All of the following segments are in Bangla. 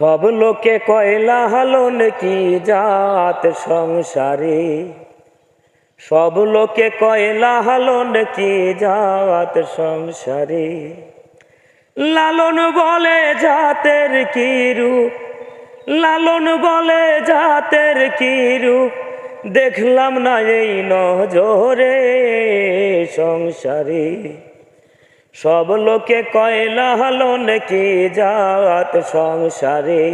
সব লোকে কয়লা হালন কি জাত সংসারে? সব লোকে কয়লা হালন কি জাত সংসারে? লালন বলে জাতের কি রূপ? লালন বলে জাতের কি রূপ? দেখলাম না এই নজরে সংসারে। সব লোকে কয়লা হালন কি জাত সংসারে?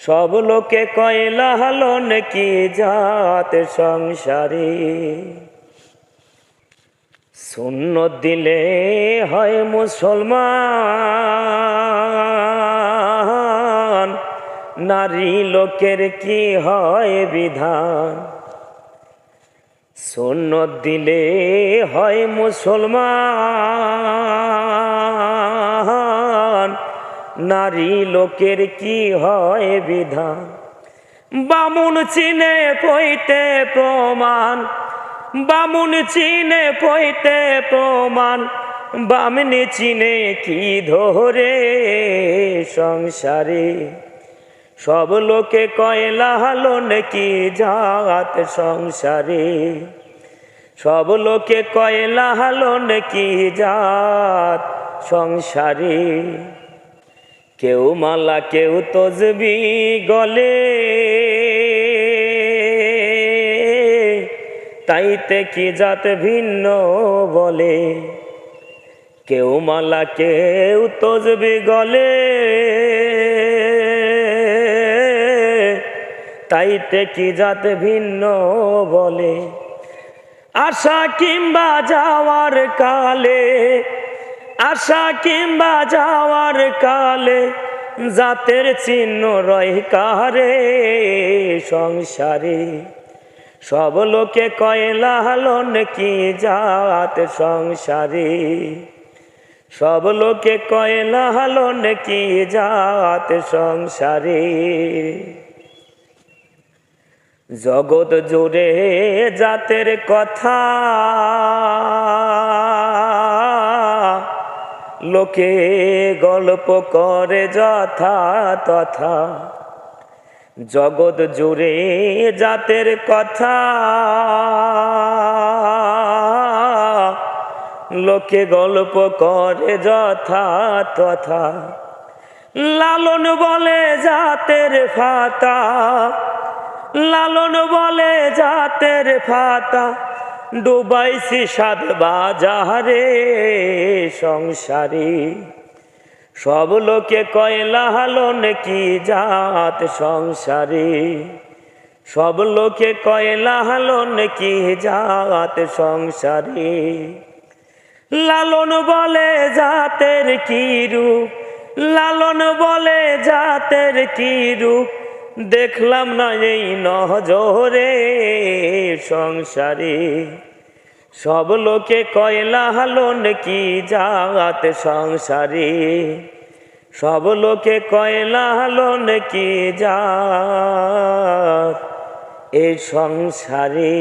সব লোকে কয়লা হালন কি জাত সংসারে? শূন্য দিলে হয় মুসলমান, নারী লোকের কি হয় বিধান? শূন্য দিলে হয় মুসলমান। নারী লোকের কি হয় বিধান? বামুন চিনে পইতে প্রমাণ। বামুন চিনে পইতে প্রমাণ। বামনি চিনে কি ধরে সংসারে? সব লোকে কয়লা হালন কি জাত সংসারে। সব লোকে কয়লা হালন কি জাত সংসারে। কেউ মালা, কেউ তজবি গলে। তাইতে কি জাত ভিন্ন বলে? কেউ মালা, কেউ তজবি গলে। তাইতে কি জাত ভিন্ন বলে? আশা কিংবা যাওয়ার কালে, আশা কিংবা যাওয়ার কালে জাতের চিহ্ন রয় কারে সংসারে? সব লোকে কয়লা হালন কি জাত সংসারে? সব লোকে কয়লা হালন কি জাত সংসারে? জগৎ জুড়ে জাতের কথা। লোকে গল্প করে যথা তথা। জগৎ জুড়ে জাতের কথা। লোকে গল্প করে যথা তথা। লালন বলে জাতের ফাতা লালন বলে জাতের ফাতা, ডুবাইছি সাদ বাজারে সংসারে। সব লোকে কয়লা হালন কি জাত সংসারে? সব লোকে কয়লা হালন কি জাত সংসারে? লালন বলে জাতের কি রূপ? লালন বলে জাতের কি রূপ? দেখলাম না এই নজরে সংসারে। সব লোকে কয়লা হালন কি জাগাত সংসারে? সব লোকে কয়লা হালন কি জাত এ সংসারে?